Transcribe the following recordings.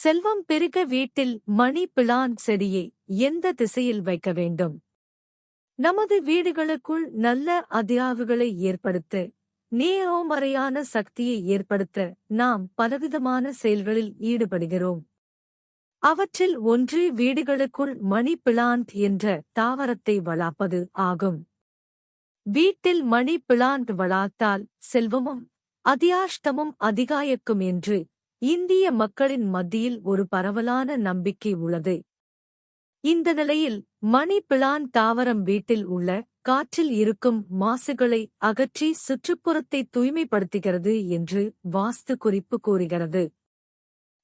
செல்வம் பெருக வீட்டில் மணி பிளான் செடியை எந்த திசையில் வைக்க வேண்டும்? நமது வீடுகளுக்குள் நல்ல அதியாவுகளை ஏற்படுத்த நேரோமறையான சக்தியை ஏற்படுத்த நாம் பலவிதமான செயல்களில் ஈடுபடுகிறோம். அவற்றில் ஒன்று வீடுகளுக்குள் மணி பிளான்ட் என்ற தாவரத்தை வளர்ப்பது ஆகும். வீட்டில் மணி பிளான்ட் வளர்த்தால் செல்வமும் அதியாஷ்டமும் அதிகாயக்கும் என்று இந்திய மக்களின் மத்தியில் ஒரு பரவலான நம்பிக்கை உள்ளது. இந்த நிலையில் மணி பிளான் தாவரம் வீட்டில் உள்ள காற்றில் இருக்கும் மாசுகளை அகற்றி சுற்றுப்புறத்தை தூய்மைப்படுத்துகிறது என்று வாஸ்து குறிப்பு கூறுகிறது.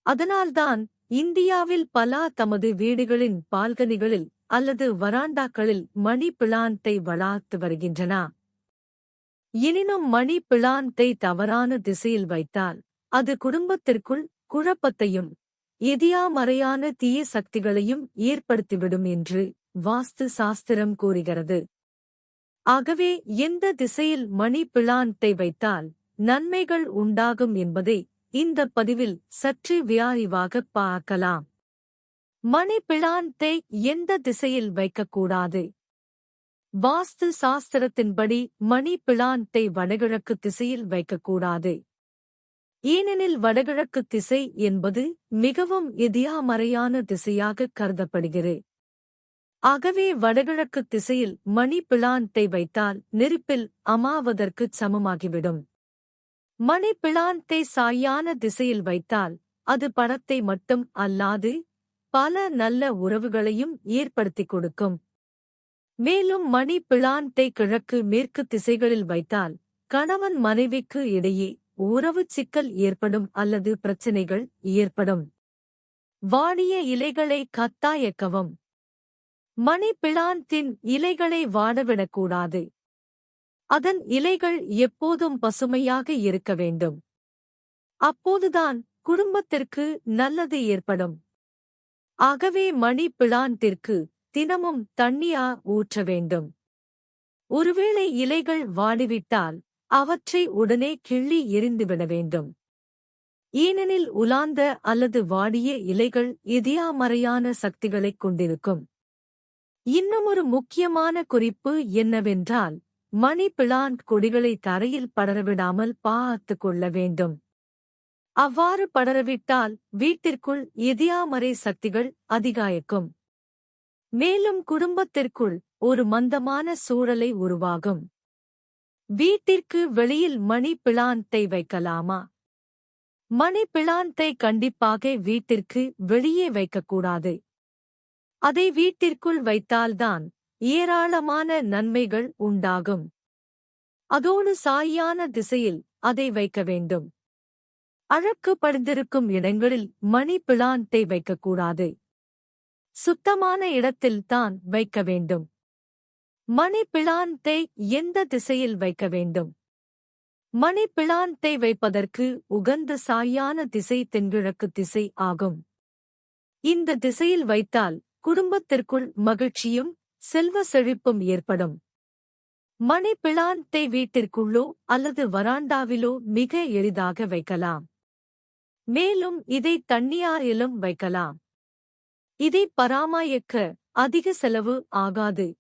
அதனால்தான் இந்தியாவில் பலா தமது வீடுகளின் பால்கனிகளில் அல்லது வராண்டாக்களில் மணி பிளான்ட்டை வளர்த்து வருகின்றன. எனினும் மணி பிளான்ட்டை தவறான திசையில் வைத்தால் அது குடும்பத்திற்குள் குழப்பத்தையும் எதியாமறையான தீய சக்திகளையும் ஏற்படுத்திவிடும் என்று வாஸ்து சாஸ்திரம் கூறுகிறது. ஆகவே எந்த திசையில் மணி பிளான்ட்டை வைத்தால் நன்மைகள் உண்டாகும் என்பதை இந்த பதிவில் சற்று வியாரிவாக பார்க்கலாம். மணி பிளான்ட்டை எந்த திசையில் வைக்கக்கூடாது? வாஸ்து சாஸ்திரத்தின்படி மணி பிளான்ட்டை வடகிழக்கு திசையில் வைக்கக்கூடாது. ஏனெனில் வடகிழக்கு திசை என்பது மிகவும் எதியாமறையான திசையாக கருதப்படுகிறது. ஆகவே வடகிழக்கு திசையில் மணி பிளான்ட்டை வைத்தால் நெருப்பில் அமாவதற்குச் சமமாகிவிடும். மணி பிளான்ட்டை சாயான திசையில் வைத்தால் அது பணத்தை மட்டும் அல்லாது பல நல்ல உறவுகளையும் ஏற்படுத்திக் கொடுக்கும். மேலும் மணி பிளான்ட்டை கிழக்கு மேற்கு திசைகளில் வைத்தால் கணவன் மனைவிக்கு இடையே உறவு சிக்கல் ஏற்படும் அல்லது பிரச்சினைகள் ஏற்படும். வாடிய இலைகளை கத்தாயக்கவும் மணி பிளாந்தின் இலைகளை வாடவிடக்கூடாது. அதன் இலைகள் எப்போதும் பசுமையாக இருக்க வேண்டும். அப்போதுதான் குடும்பத்திற்கு நல்லது ஏற்படும். ஆகவே மணி பிளாந்திற்கு தினமும் தண்ணியா ஊற்ற வேண்டும். ஒருவேளை இலைகள் வாடிவிட்டால் அவற்றை உடனே கிள்ளி எரிந்துவிட வேண்டும். ஏனெனில் உலாந்த அல்லது வாடிய இலைகள் எதியாமறையான சக்திகளைக் கொண்டிருக்கும். இன்னுமொரு முக்கியமான குறிப்பு என்னவென்றால் மணி பிளான்ட் கொடிகளை தரையில் படரவிடாமல் பார்த்துக் கொள்ள வேண்டும். அவ்வாறு படரவிட்டால் வீட்டிற்குள் எதியாமறை சக்திகள் அதிகாயக்கும். மேலும் குடும்பத்திற்குள் ஒரு மந்தமான சூழலை உருவாகும். வீட்டிற்கு வெளியில் மணி பிளாந்தை வைக்கலாமா? மணி பிளான்ட்டை கண்டிப்பாக வீட்டிற்கு வெளியே வைக்கக்கூடாது. அதை வீட்டிற்குள் வைத்தால்தான் ஏராளமான நன்மைகள் உண்டாகும். அதோடு சாயான திசையில் அதை வைக்க வேண்டும். அழக்கு படிந்திருக்கும் இடங்களில் மணி பிளாந்தை வைக்கக்கூடாது. சுத்தமான இடத்தில்தான் வைக்க வேண்டும். மணி எந்த திசையில் வைக்க வேண்டும்? மணி வைப்பதற்கு உகந்த சாயான திசை தென்கிழக்கு திசை ஆகும். இந்த திசையில் வைத்தால் குடும்பத்திற்குள் மகிழ்ச்சியும் செல்வ செழிப்பும் ஏற்படும். மணி வீட்டிற்குள்ளோ அல்லது வராண்டாவிலோ மிக எளிதாக வைக்கலாம். மேலும் இதை தண்ணியாரிலும் வைக்கலாம். இதை பராமரிக்க அதிக செலவு ஆகாது.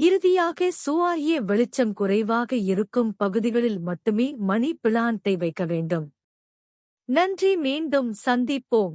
இறுதியாக சூரிய வெளிச்சம் குறைவாக இருக்கும் பகுதிகளில் மட்டுமே மணி பிளான்ட்டை வைக்க வேண்டும். நன்றி மீண்டும் சந்திப்போம்.